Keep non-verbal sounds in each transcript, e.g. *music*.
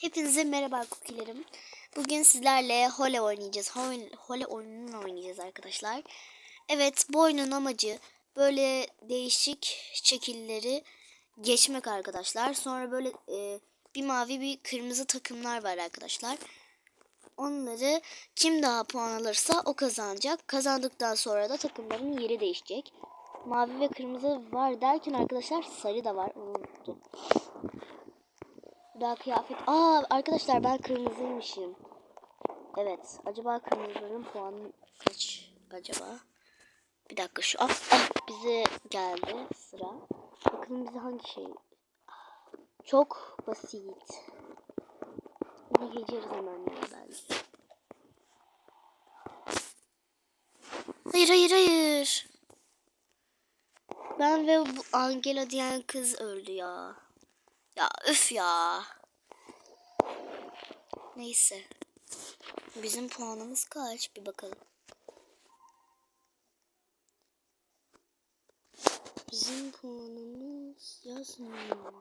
Hepinize merhaba kukilerim. Bugün sizlerle Hole oynayacağız. Hole, oyununu oynayacağız arkadaşlar. Evet bu oyunun amacı böyle değişik şekilleri geçmek arkadaşlar. Sonra böyle e, bir mavi bir kırmızı takımlar var arkadaşlar. Onları kim daha puan alırsa o kazanacak. Kazandıktan sonra da takımların yeri değişecek. Mavi ve kırmızı var derken arkadaşlar sarı da var. Unuttum. Daha kıyafet. Aa arkadaşlar ben kırmızıymışım. Evet. Acaba kırmızının puanı kaç acaba? Bir dakika şu. Ah, ah bize geldi sıra. Bakalım bize hangi şey. Çok basit. Bunu geçeriz hemen ya. Hayır hayır hayır. Ben ve bu Angela diyen kız öldü ya. Ya öf ya. Neyse. Bizim puanımız kaç? Bir bakalım. Bizim puanımız yazmıyor.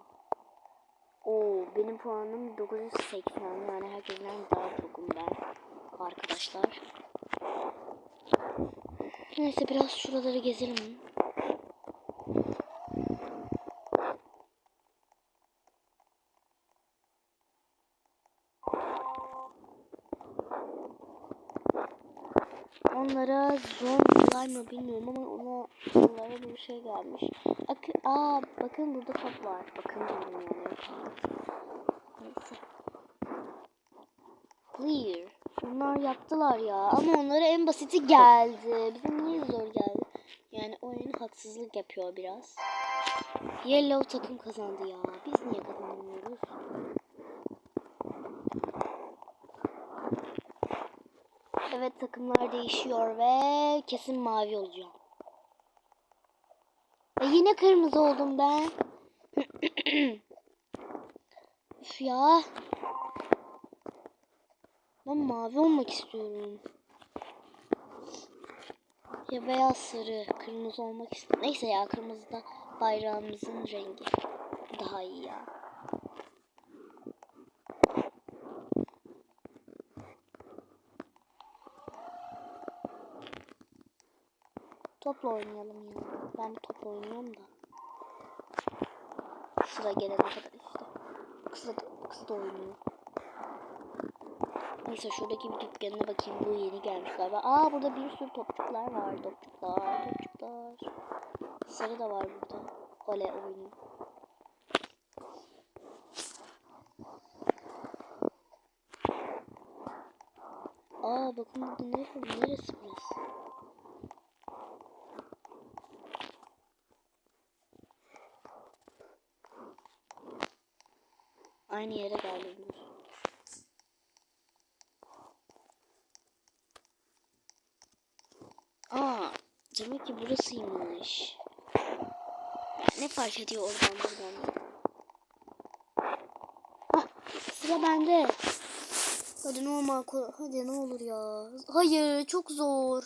Oo, benim puanım 980 yani herkesten daha çokum ben arkadaşlar. Neyse biraz şuraları gezelim. Onlara kolay mı bilmiyorum ama ona onlara bir şey gelmiş. Akı, aa bakın burada top var. Bakın. Neyse. Clear. Bunlar yaptılar ya ama onlara en basiti geldi. Bize niye zor geldi? Yani oyun haksızlık yapıyor biraz. Yellow takım kazandı ya. Biz niye kazanmıyoruz? Evet takımlar değişiyor ve kesin mavi olacağım. E yine kırmızı oldum ben. *clears throat* Üf ya. Ben mavi olmak istiyorum. Ya beyaz sarı kırmızı olmak istiyorum. Neyse ya kırmızı da bayrağımızın rengi. Daha iyi ya. Topla oynayalım ya. Ben topla oynuyorum da. Sıra gelene kadar işte. Kız da, kız da oynuyor. Neyse şuradaki bir dükkanına bakayım. Bu yeni gelmiş galiba. Aa burada bir sürü topçuklar var. Topçuklar, topçuklar. Sarı da var burada. Ole oynuyor. Aa bakın burada neresi, neresi burası? Aynı yere geldim. Aa, demek ki burasıymış. Ne fark ediyor oradan buradan? Ah, sıra bende. Hadi normal hadi ne olur ya. Hayır, çok zor.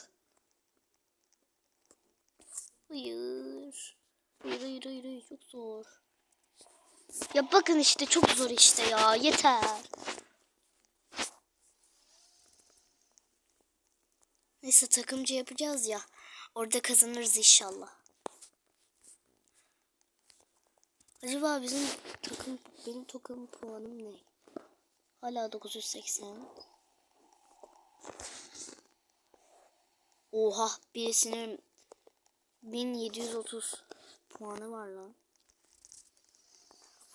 Hayır. Hayır, hayır, hayır, hayır çok zor. Ya bakın işte çok zor işte ya. Yeter. Neyse takımcı yapacağız ya. Orada kazanırız inşallah. Acaba bizim takım benim takım puanım ne? Hala 980. Oha birisinin 1730 puanı var lan.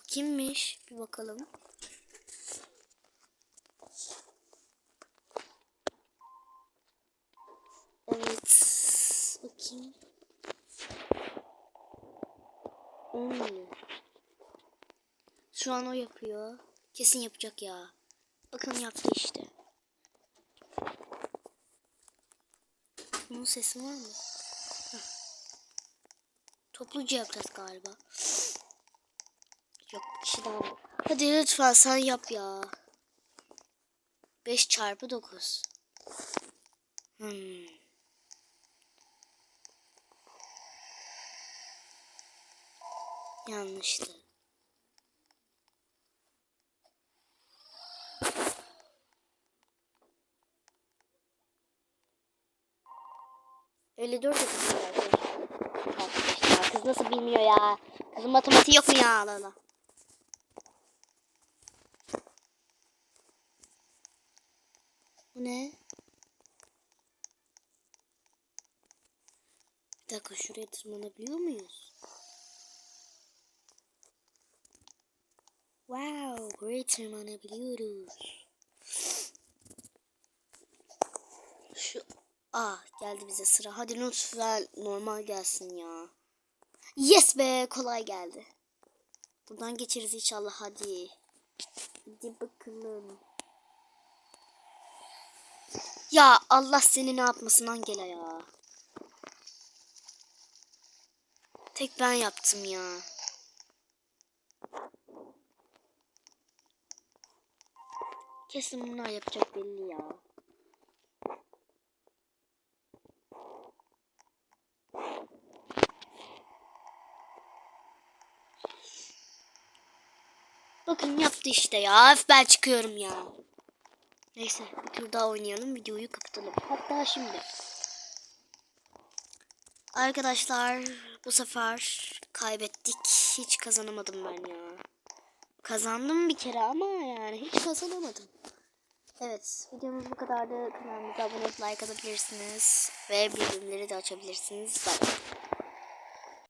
Kimmiş? Bir bakalım. Evet. Bakayım. 10 milyon. Şu an o yapıyor. Kesin yapacak ya. Bakın yaptı işte. Bunun sesi var mı? Topluca yapacağız galiba. Yok bir kişi daha var. Hadi lütfen sen yap ya. 5 çarpı 9. Hmm. Yanlıştı. Öyle dört kız nasıl bilmiyor ya? Kızın matematiği yok mu ya? Allah Allah. Bu ne? Bir dakika şuraya tırmanabiliyor muyuz? Wow, great tırmanabiliyoruz. Şu Ah geldi bize sıra. Hadi lütfen normal gelsin ya. Yes be kolay geldi. Buradan geçeriz inşallah hadi. Hadi bakalım. Ya Allah seni ne yapmasın Angela ya. Tek ben yaptım ya. Kesin bunlar yapacak belli ya. Bakın yaptı işte ya. Ben çıkıyorum ya. Neyse bir tur daha oynayalım. Videoyu kapatalım. Hatta şimdi. Arkadaşlar bu sefer kaybettik. Hiç kazanamadım ben ya. Kazandım bir kere ama yani hiç kazanamadım. Evet videomuz bu kadardı. Kanalımıza abone olup like atabilirsiniz. Ve bildirimleri de açabilirsiniz. Bye.